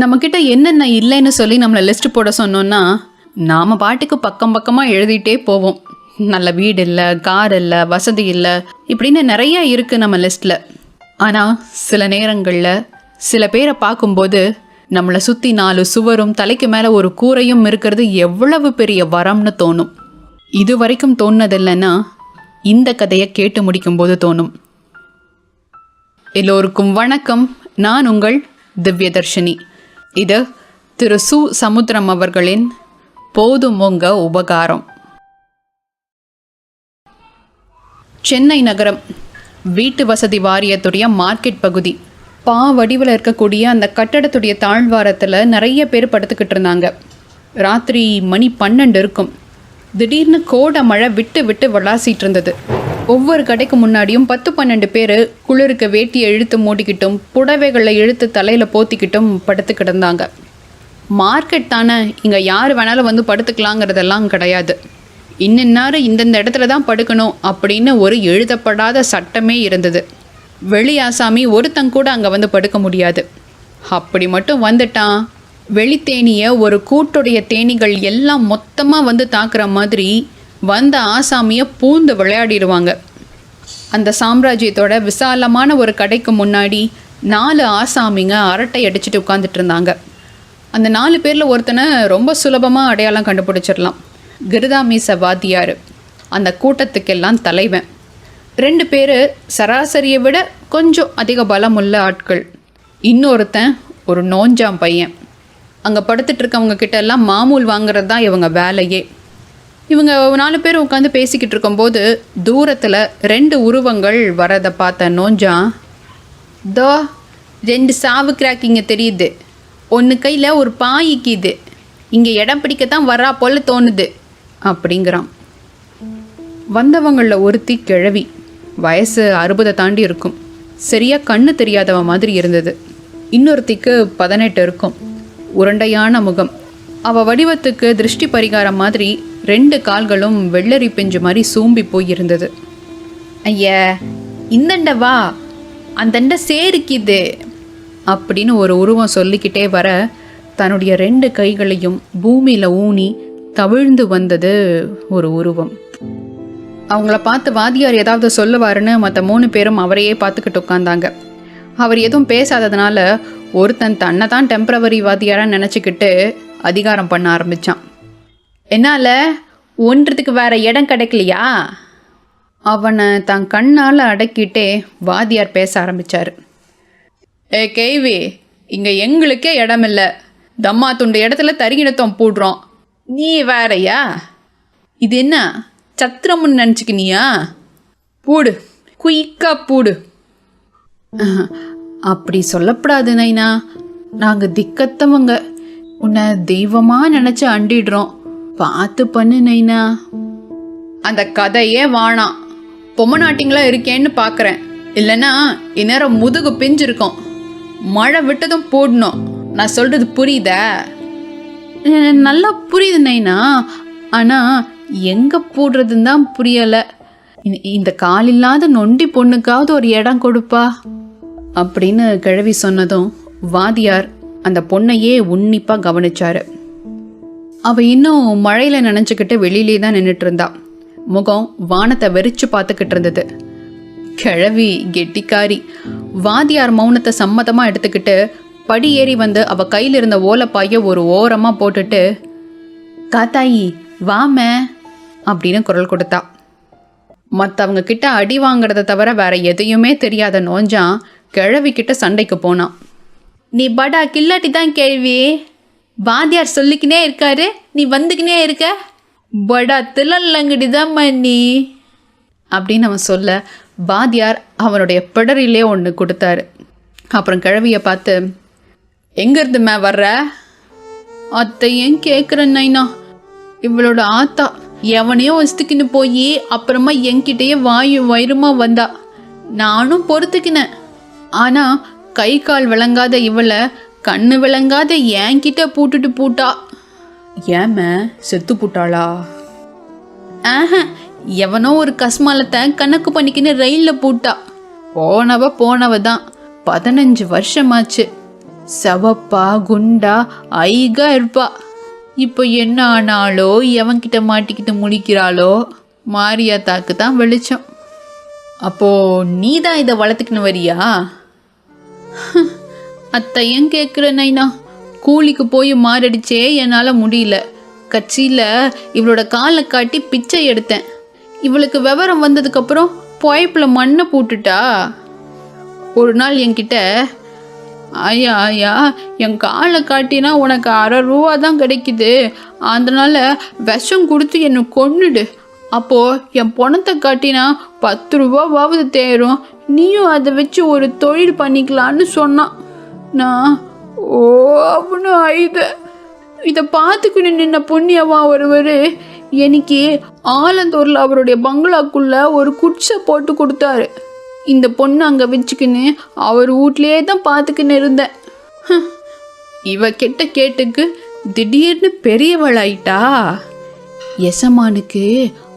நம்மக்கிட்ட என்னென்ன இல்லைன்னு சொல்லி நம்மளை லிஸ்ட் போட சொன்னோன்னா நாம் பாட்டுக்கு பக்கம் பக்கமாக எழுதிட்டே போவோம். நல்ல வீடு இல்லை கார் இல்லை வசதி இல்லை இப்படின்னு நிறைய இருக்குது நம்ம லிஸ்ட்டில் ஆனால் சில நேரங்களில் சில பேரை பார்க்கும்போது நம்மளை சுற்றி நாலு சுவரும் தலைக்கு மேலே ஒரு கூரையும் இருக்கிறது எவ்வளவு பெரிய வரம்னு தோணும். இது வரைக்கும் தோணுனதில்லைன்னா இந்த கதையை கேட்டு முடிக்கும்போது தோணும். எல்லோருக்கும் வணக்கம். நான் உங்கள் திவ்யதர்ஷினி. இது திரு சு சமுத்திரம் அவர்களின் போதும் உங்க உபகாரம். சென்னை நகரம் வீட்டு வசதி வாரியத்துடைய மார்க்கெட் பகுதி. பா வடிவில் இருக்கக்கூடிய அந்த கட்டடத்துடைய தாழ்வாரத்தில் நிறைய பேர் படுத்துக்கிட்டு இருந்தாங்க. ராத்திரி மணி பன்னெண்டு இருக்கும். திடீர்னு கோடை மழை விட்டு விட்டு விளாசிட்டு இருந்தது. ஒவ்வொரு கடைக்கு முன்னாடியும் பத்து பன்னெண்டு பேர் குளிருக்கு வேட்டியை இழுத்து மூடிக்கிட்டும் புடவைகளை இழுத்து தலையில் போத்திக்கிட்டும் படுத்து கிடந்தாங்க. மார்க்கெட் தானே இங்கே யார் வேணாலும் வந்து படுத்துக்கலாங்கிறதெல்லாம் கிடையாது. இன்னின்னாரு இந்தந்த இடத்துல தான் படுக்கணும் அப்படின்னு ஒரு எழுதப்படாத சட்டமே இருந்தது. வெளியாசாமி ஆசாமி ஒருத்தன் கூட அங்கே வந்து படுக்க முடியாது. அப்படி மட்டும் வந்துட்டான் வெளித்தேனியை ஒரு கூட்டுடைய தேனீகள் எல்லாம் மொத்தமாக வந்து தாக்குற மாதிரி வந்த ஆசாமியை பூந்து விளையாடிடுவாங்க. அந்த சாம்ராஜ்யத்தோட விசாலமான ஒரு கடைக்கு முன்னாடி நாலு ஆசாமிங்க அரட்டை அடிச்சுட்டு உட்காந்துட்டு இருந்தாங்க. அந்த நாலு பேரில் ஒருத்தனை ரொம்ப சுலபமாக அடையாளம் கண்டுபிடிச்சிடலாம். கிருதாமீச வாத்தியார். அந்த கூட்டத்துக்கெல்லாம் தலைவன். ரெண்டு பேர் சராசரியை விட கொஞ்சம் அதிக பலமுள்ள ஆட்கள். இன்னொருத்தன் ஒரு நோஞ்சாம் பையன். அங்கே படுத்துட்டு இருக்கவங்க கிட்ட எல்லாம் மாமூல் வாங்குறது தான் இவங்க வேலையே. இவங்க நாலு பேர் உட்காந்து பேசிக்கிட்டு இருக்கும்போது தூரத்தில் ரெண்டு உருவங்கள் வரதை பார்த்த நோஞ்சான் தோ ரெண்டு சாவு கிராக்கிங்க தெரியுது. ஒன்று கையில் ஒரு பாய்க்குது இங்கே இடம் பிடிக்கத்தான் வரா போல தோணுது அப்படிங்கிறான். வந்தவங்களில் ஒருத்தி கிழவி. வயசு அறுபதை தாண்டி இருக்கும். சரியாக கண்ணு தெரியாதவ மாதிரி இருந்தது. இன்னொருத்திக்கு பதினெட்டு இருக்கும். உருண்டையான முகம். அவள் வடிவத்துக்கு திருஷ்டி பரிகாரம் மாதிரி ரெண்டு கால்களும் வெள்ளரி பிஞ்சு மாதிரி சூம்பி போயிருந்தது. ஐய இந்தண்ட வா அந்தண்ட சேருக்கிது அப்படின்னு ஒரு உருவம் சொல்லிக்கிட்டே வர தன்னுடைய ரெண்டு கைகளையும் பூமியில் ஊனி தவிழ்ந்து வந்தது ஒரு உருவம். அவங்கள பார்த்து வாத்தியார் ஏதாவது சொல்லுவாருன்னு மற்ற மூணு பேரும் அவரையே பார்த்துக்கிட்டு உட்காந்தாங்க அவர் எதுவும் பேசாததுனால ஒருத்தன் தன்னை தான் டெம்பரவரி வாத்தியாராக நினச்சிக்கிட்டு அதிகாரம் பண்ண ஆரம்பித்தான் என்னால் ஒன்றதுக்கு வேற இடம் கிடைக்கலையா? அவனை தன் கண்ணால் அடக்கிட்டே வாத்தியார் பேச ஆரம்பித்தார் ஏ கேவி இங்கே எங்களுக்கே இடம் இல்லை தம்மா துண்டு இடத்துல தரிகிணத்தம் போடுறோம். நீ வேறயா? இது என்ன சத்திரம்னு நினச்சிக்கினியா? பூடு குயிக்காக பூடு. அப்படி சொல்லப்படாது நைனா. நாங்கள் திக்கத்தவங்க. உன்னை தெய்வமாக நினச்சி அண்டிடுறோம். பார்த்து பண்ணு நைனா. அந்த கதையே வாணாம் பொம்மநாட்டிங்களா இருக்கேன்னு பார்க்குறேன் இல்லைன்னா இந்நேரம் முதுகு பிஞ்சிருக்கும். மழை விட்டதும் போடணும். நான் சொல்கிறது புரியுதா? நல்லா புரியுது நைனா. ஆனால் எங்கே போடுறதுன்னு தான் புரியலை. இந்த- இந்த காலில்லாத நொண்டி பொண்ணுக்காவது ஒரு இடம் கொடுப்பா. அப்படின்னு கிழவி சொன்னதும் வாதியார் அந்த பொண்ணையே உன்னிப்பாக கவனிச்சாரு. அவள் இன்னும் மழையில் நினச்சிக்கிட்டு வெளியிலே தான் நின்றுட்டு இருந்தா முகம் வானத்தை வெறிச்சு பார்த்துக்கிட்டு இருந்தது. கிழவி கெட்டிக்காரி வாதியார் மௌனத்தை சம்மதமாக எடுத்துக்கிட்டு படி ஏறி வந்து அவள் கையில் இருந்த ஓலைப்பாய ஒரு ஓரமாக போட்டுட்டு காத்தாயி வாமே அப்படின்னு குரல் கொடுத்தா. மற்றவங்க கிட்ட அடி வாங்குறத தவிர வேற எதையுமே தெரியாத நோஞ்சான் கிழவி கிட்ட சண்டைக்கு போனான் நீ படா கில்லாட்டி தான் கேள்வி. வாத்தியார் சொல்லிக்கினே இருக்காரு. நீ வந்துக்கினே இருக்க. படா தில்லங்கடி தான் அப்படின்னு அவன் சொல்ல வாத்தியார் அவனுடைய பிடரிலே ஒன்று கொடுத்தாரு. அப்புறம் கிழவியை பார்த்து எங்கேருந்து மே வர்ற? அத்தை ஏன் கேட்குறேன் நைனா. இவளோட ஆத்தா எவனையும் வசத்துக்கின்னு போய் அப்புறமா என்கிட்டயே வாயு வயிறுமா வந்தா. நானும் பொறுத்துக்கினேன். ஆனால் கை கால் விளங்காத இவளை கண்ணு விளங்காத என்கிட்ட பூட்டுட்டு பூட்டா. ஏம செத்து பூட்டாளா? ஆஹா எவனோ ஒரு கஸ்மாலத்தை கணக்கு பண்ணிக்கின்னு ரயிலில் போட்டா. போனவ போனவ தான் பதினஞ்சு வருஷமாச்சு. சவப்பா குண்டா ஐகா இருப்பா. இப்போ என்ன ஆனாலோ எவன்கிட்ட மாட்டிக்கிட்டு முழிக்கிறாளோ மாரியாத்தாக்கு தான் வெளிச்சம். அப்போ நீ தான் இதை வளர்த்துக்கின்னு வரியா? அத்தை ஏன் கேட்குற நைனா. கூலிக்கு போய் மாரடிச்சே என்னால் முடியல. கட்சியில் இவளோட காலை காட்டி பிச்சை எடுத்தேன். இவளுக்கு விவரம் வந்ததுக்கப்புறம் பொயப்பில் மண்ணை போட்டுட்டா. ஒரு நாள் என்கிட்ட ஐயா ஐயா என் காலை காட்டினா உனக்கு அரை ரூபா தான் கிடைக்குது. அதனால் விஷம் கொடுத்து என்னை கொன்னுடு. அப்போது என் பணத்தை காட்டினா பத்து ரூபாவாவது தேரும். நீயும் அதை வச்சு ஒரு தொழில் பண்ணிக்கலான்னு சொன்னான். நான் ஓ அப்படின்னு ஆயுத இதை பார்த்துக்கிட்டு நின்ன புண்ணியவா ஒருவர் எனக்கு ஆலந்தூரில் அவருடைய பங்களாக்குள்ள ஒரு குட்சை போட்டு கொடுத்தாரு. இந்த பொண்ணு அங்கே வச்சுக்கின்னு அவர் வீட்லேயே தான் பார்த்துக்கின்னு இருந்தேன். இவ கெட்ட கேட்டுக்கு திடீர்னு பெரியவளாயிட்டா. எசமானுக்கு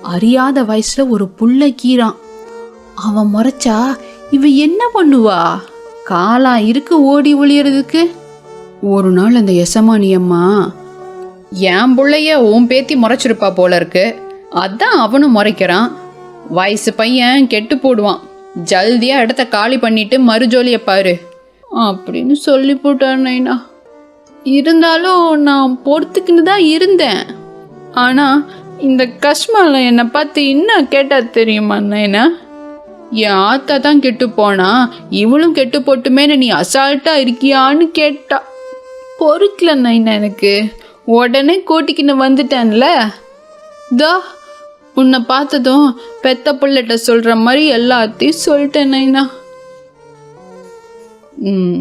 அறியாத வயசில் ஒரு புள்ள கீறான். அவன் முறைச்சா இவ என்ன பண்ணுவா? காலா இருக்கு ஓடி ஒளியறதுக்கு? ஒரு நாள் அந்த எசமானி அம்மா என் பிள்ளைய உன் பேத்தி முறைச்சிருப்பா போல இருக்கு அதான் அவனும் முறைக்கிறான். வயசு பையன் கெட்டு போடுவான். ஜல்தியா இடத்த காலி பண்ணிட்டு மறுஜோலிய பாரு. அப்படின்னு சொல்லி போட்டார் நைனா. இருந்தாலும் நான் பொறுத்துக்கின்னு தான் இருந்தேன். ஆனா இந்த கஷ்மால என்னை பார்த்து என்ன கேட்டா தெரியுமா நைனா? என் ஆத்தா தான் கெட்டு போனா இவளும் கெட்டு போட்டுமேனு நீ அசால்ட்டா இருக்கியான்னு கேட்டா. பொறுக்கல நைனா எனக்கு. உடனே கூட்டிக்கின்னு வந்துட்டேன்ல. தோ உன்னை பார்த்ததும் பெத்த பிள்ளைகிட்ட சொல்ற மாதிரி எல்லாத்தையும் சொல்லிட்டேன் நைனா. ம்.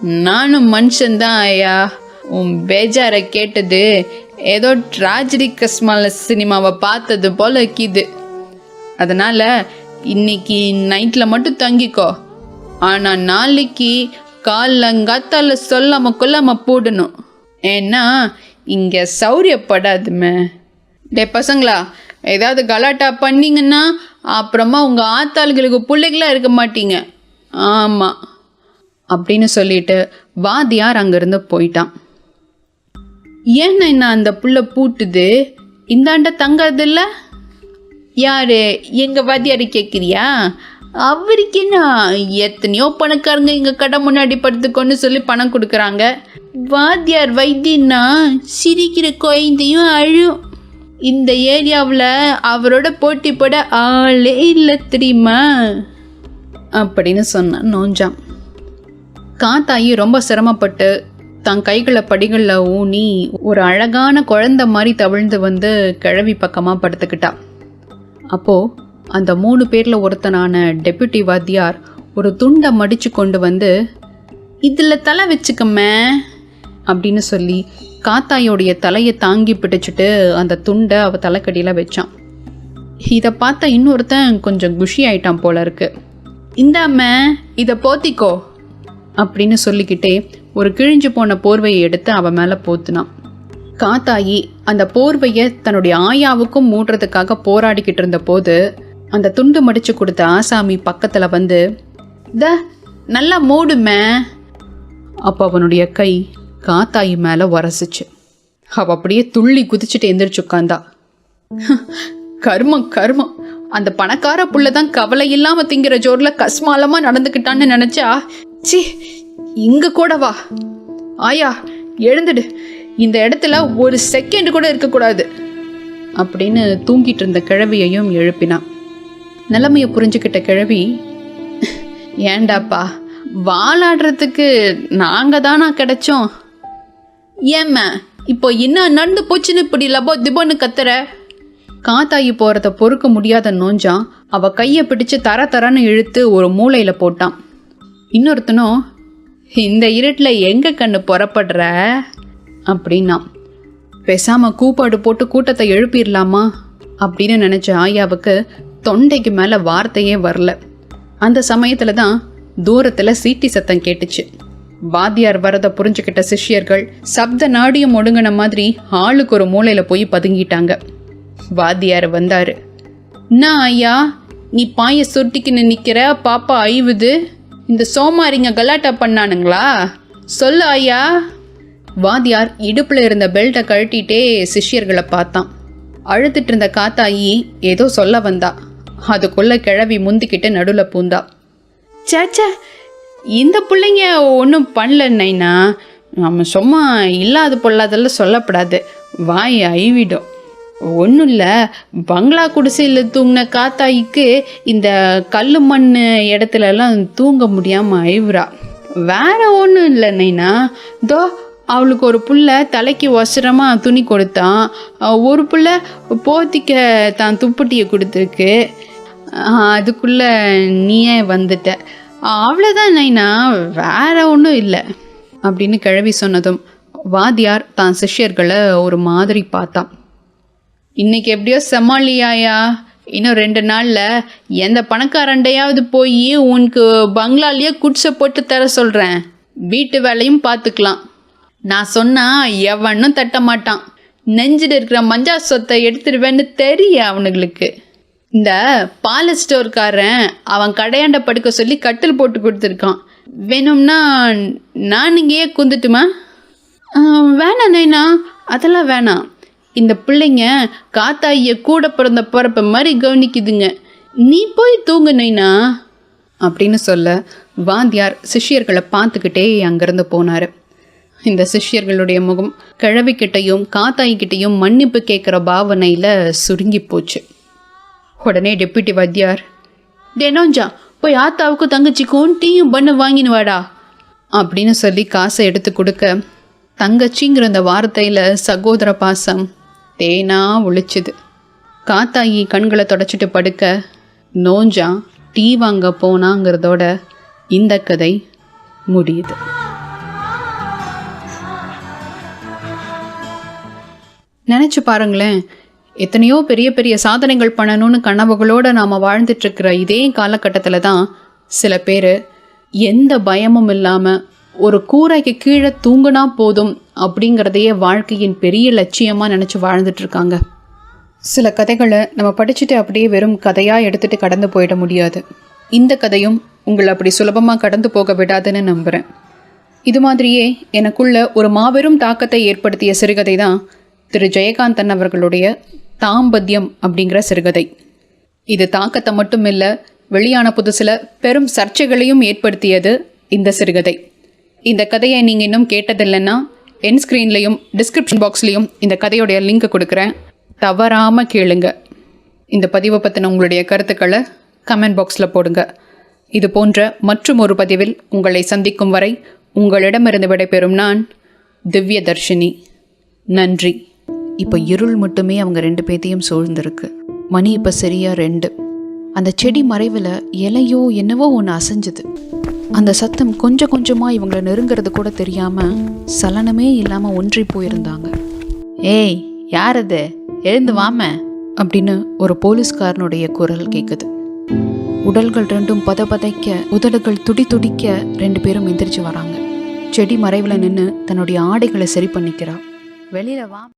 நானும் மனுஷன்தான் ஐயா. உன் பேஜாரை கேட்டது ஏதோ ட்ராஜடி கஸ்மால சினிமாவை பார்த்தது போல இருக்குது. அதனால் இன்னைக்கு நைட்டில் மட்டும் தங்கிக்கோ. ஆனால் நாளைக்கு காலங்காத்தால சொல்லாம கொல்லாம போடணும். ஏன்னா இங்கே சௌரியப்படாதுமே டே பசங்களா ஏதாவது கலாட்டா பண்ணிங்கன்னா அப்புறமா உங்கள் ஆத்தாளுகளுக்கு பிள்ளைகளாக இருக்க மாட்டீங்க. ஆமாம் அப்படின்னு சொல்லிட்டு வாதியார் அங்கேருந்து போயிட்டான். ஏன்னா என்ன அந்த புள்ள பூட்டுது? இந்தாண்ட தங்கறதில்லை யார்? எங்கள் வாத்தியார் கேட்குறியா அவருக்கு என்ன? எத்தனையோ பணக்காரங்க எங்கள் கடை முன்னாடி படுத்துக்கோன்னு சொல்லி பணம் கொடுக்குறாங்க. வாத்தியார் வைத்தியன்னா சிரிக்கிற குழந்தையும் அழும். இந்த ஏரியாவில் அவரோட போட்டி போட ஆளே இல்லை தெரியுமா? அப்படின்னு சொன்னான் நோஞ்சான். காத்தாயி ரொம்ப சிரமப்பட்டு தன் கைகளை படிகளில் ஊனி ஒரு அழகான குழந்தை மாதிரி தவிழ்ந்து வந்து கிழவி பக்கமாக படுத்துக்கிட்டான் அப்போது அந்த மூணு பேரில் ஒருத்தனான டெப்யூட்டி வாத்தியார் ஒரு துண்டை மடித்து கொண்டு வந்து இதில் தலை வச்சுக்கம்மே அப்படின்னு சொல்லி காத்தாயோடைய தலையை தாங்கி பிடிச்சிட்டு அந்த துண்டை அவள் தலைக்கடியில் வச்சான். இதை பார்த்த இன்னொருத்தன் கொஞ்சம் குஷி ஆயிட்டான் போல இருக்கு. இந்தாம இதை போத்திக்கோ அப்படின்னு சொல்லிக்கிட்டே ஒரு கிழிஞ்சு போன போர்வையை எடுத்து அவன் மேலே போத்துனான். காத்தாயி அந்த போர்வையை தன்னுடைய ஆயாவுக்கும் மூடுறதுக்காக போராடிக்கிட்டு இருந்த போது அந்த துண்டு மடிச்சு கொடுத்த ஆசாமி பக்கத்தில் வந்து த நல்லா மூடுமே அப்போ அவனுடைய கை காத்தாயி மேலே உரசிச்சு. அவ அப்படியே துள்ளி குதிச்சுட்டு எந்திரிச்சு உட்காந்தா. கர்மம் கர்மம். அந்த பணக்கார புள்ள தான் கவலை இல்லாம திங்கிற ஜோர்ல கஸ்மாலமா நடந்துக்கிட்டான்னு நினைச்சா சி இங்க கூட வா. ஆயா எழுந்துடு. இந்த இடத்துல ஒரு செகண்ட் கூட இருக்கக்கூடாது. அப்படின்னு தூங்கிட்டு இருந்த கிழவியையும் எழுப்பினான். நிலைமையை புரிஞ்சுக்கிட்ட கிழவி ஏண்டாப்பா வாளாடுறதுக்கு நாங்கள் தானா கிடைச்சோம். ஏம்மா இப்போ என்ன நடந்து போச்சுன்னு இப்படி லபோ திபோன்னு கத்துற? காத்தாயி போகிறத பொறுக்க முடியாத நோஞ்சான். அவ கையை பிடிச்சு தர தரன்னு இழுத்து ஒரு மூளையில் போட்டான். இன்னொருத்தனும் இந்த இருட்டில் எங்கே கண்ணு புறப்படுற? அப்படின்னா பேசாமல் கூப்பாடு போட்டு கூட்டத்தை எழுப்பிடலாமா அப்படின்னு நினச்ச ஆயாவுக்கு தொண்டைக்கு மேலே வார்த்தையே வரல. அந்த சமயத்தில் தான் தூரத்தில் சீட்டி சத்தம் கேட்டுச்சு. வாத்தியார் வரதை புரிஞ்சுக்கிட்ட சிஷ்யர்கள் சப்த நாடியும் ஒடுங்கின மாதிரி ஆளுக்கு ஒரு மூலையில் போய் பதுங்கிட்டாங்க. வாத்தியார் வந்தார். என்ன ஐயா நீ பாய சுருட்டிக்கின்னு நிற்கிற பாப்பா ஐவுது இந்த சோமாரிங்க கலாட்டா பண்ணானுங்களா? சொல்லு ஐயா வாத்தியார் இடுப்பில் இருந்த பெல்ட்டை கழட்டிட்டே சிஷ்யர்களை பார்த்தான். அழுத்திட்டு இருந்த காத்தாயி ஏதோ சொல்ல வந்தா. அதுக்குள்ள கிழவி முந்திக்கிட்டு நடுவில் பூந்தா. சேச்சே இந்த பிள்ளைங்க ஒன்றும் பண்ணலன்னா நம்ம சும்மா இல்லாத பொல்லாதெல்லாம் சொல்லப்படாது. வாய் ஐவிடும் ஒன்றும் இல்லை பங்களா குடிசையில் தூங்கின காத்தாய்க்கு இந்த கல் மண் இடத்துலலாம் தூங்க முடியாமல் ஐவுறா வேற ஒன்றும் இல்லை நைனா. தோ அவளுக்கு ஒரு புள்ள தலைக்கு ஒசரமாக துணி கொடுத்தான் ஒரு புள்ள போத்திக்க தான் துப்பட்டியை கொடுத்துருக்கு. அதுக்குள்ளே நீயே வந்துட்ட. அவ்வளோதான் நைனா வேற ஒன்றும் இல்லை அப்படின்னு கிழவி சொன்னதும் வாத்தியார் தான் சிஷ்யர்களை ஒரு மாதிரி பார்த்தான். இன்னைக்கு எப்படியோ சமாளியாயா? இன்னும் ரெண்டு நாளில் எந்த பணக்காரண்டையாவது போய் உனக்கு பங்களாலேயே குடிசை போட்டு தர சொல்கிறேன் வீட்டு வேலையும் பார்த்துக்கலாம். நான் சொன்னா எவனும் தட்ட மாட்டான். நெஞ்சில் இருக்கிற மஞ்சா சொத்தை எடுத்துடுவேன்னு தெரிய அவனுங்களுக்கு? இந்த பால் ஸ்டோர்காரன் அவன் கடையாண்ட படுக்க சொல்லி கட்டில் போட்டு கொடுத்துருக்கான். வேணும்னா நான் இங்கேயே குந்துட்டுமா? வேணாம் நைனா. அதெல்லாம் வேணாம். இந்த பிள்ளைங்க காத்தாயிய கூட பிறந்த பிறப்ப மாதிரி கவனிக்குதுங்க. நீ போய் தூங்கு நைனா. அப்படின்னு சொல்ல வாந்தியார் சிஷ்யர்களை பார்த்துக்கிட்டே அங்கேருந்து போனார். இந்த சிஷ்யர்களுடைய முகம் கிழவிக்கிட்டையும் காத்தாய்கிட்டையும் மன்னிப்பு கேட்குற பாவனையில் சுருங்கி போச்சு உடனே டெப்யூட்டி வாத்தியார் டெனோஞ்சா போய் ஆத்தாவுக்கும் தங்கச்சிக்கும் டீயும் பண்ணு வாங்கினு வாடா அப்படின்னு சொல்லி காசை எடுத்து கொடுக்க தங்கச்சிங்கிற அந்த வார்த்தையில் சகோதர பாசம் தேனா ஒழிச்சுது. காத்தாயி கண்களை தொடச்சிட்டு படுக்க நோஞ்சா டீ வாங்க போனாங்கிறதோட இந்த கதை முடியுது. நினச்சி பாருங்களேன். எத்தனையோ பெரிய பெரிய சாதனைகள் பண்ணணும்னு கனவுகளோடு நாம் வாழ்ந்துட்டுருக்கிற இதே காலகட்டத்தில் தான் சில பேர் எந்த பயமும் இல்லாமல் ஒரு கூரைக்கு கீழே தூங்குனா போதும் அப்படிங்கிறதையே வாழ்க்கையின் பெரிய லட்சியமாக நினச்சி வாழ்ந்துட்டுருக்காங்க. சில கதைகளை நம்ம படிச்சுட்டு அப்படியே வெறும் கதையாக எடுத்துகிட்டு கடந்து போயிட முடியாது. இந்த கதையும் உங்களை அப்படி சுலபமாக கடந்து போக விடாதுன்னு நம்புகிறேன் இது மாதிரியே எனக்குள்ள ஒரு மாபெரும் தாக்கத்தை ஏற்படுத்திய சிறுகதை தான் திரு ஜெயகாந்தன் அவர்களுடைய தாம்பத்தியம் அப்படிங்கிற சிறுகதை. இது தாக்கத்தை மட்டும் இல்லை வெளியான புதுசில் பெரும் சர்ச்சைகளையும் ஏற்படுத்தியது இந்த சிறுகதை. இந்த கதையை நீங்கள் இன்னும் கேட்டதில்லைன்னா என் ஸ்க்ரீன்லேயும் டிஸ்கிரிப்ஷன் பாக்ஸ்லேயும் இந்த கதையோடைய லிங்க் கொடுக்குறேன். தவறாமல் கேளுங்க. இந்த பதிவை பற்றின உங்களுடைய கருத்துக்களை கமெண்ட் பாக்ஸில் போடுங்க. இது போன்ற மற்றும் ஒரு பதிவில் உங்களை சந்திக்கும் வரை உங்களிடமிருந்து விடைபெறும் நான் திவ்ய தர்ஷினி நன்றி. இப்போ இருள் மட்டுமே அவங்க ரெண்டு பேத்தையும் சூழ்ந்திருக்கு. மணி இப்போ சரியா ரெண்டு. அந்த செடி மறைவில் இலையோ என்னவோ ஒன்று அசைஞ்சுது. அந்த சத்தம் கொஞ்சம் கொஞ்சமாக இவங்களை நெருங்கிறது கூட தெரியாமல் சலனமே இல்லாமல் ஒன்றி போயிருந்தாங்க. ஏய் யார் அது? எழுந்து வாம. அப்படின்னு ஒரு போலீஸ்காரனுடைய குரல் கேட்குது உடல்கள் ரெண்டும் பத பதைக்க உதடுகள் துடி துடிக்க ரெண்டு பேரும் எந்திரிச்சு வராங்க. செடி மறைவில் நின்று தன்னுடைய ஆடைகளை சரி பண்ணிக்கிறா. வெளியில வா.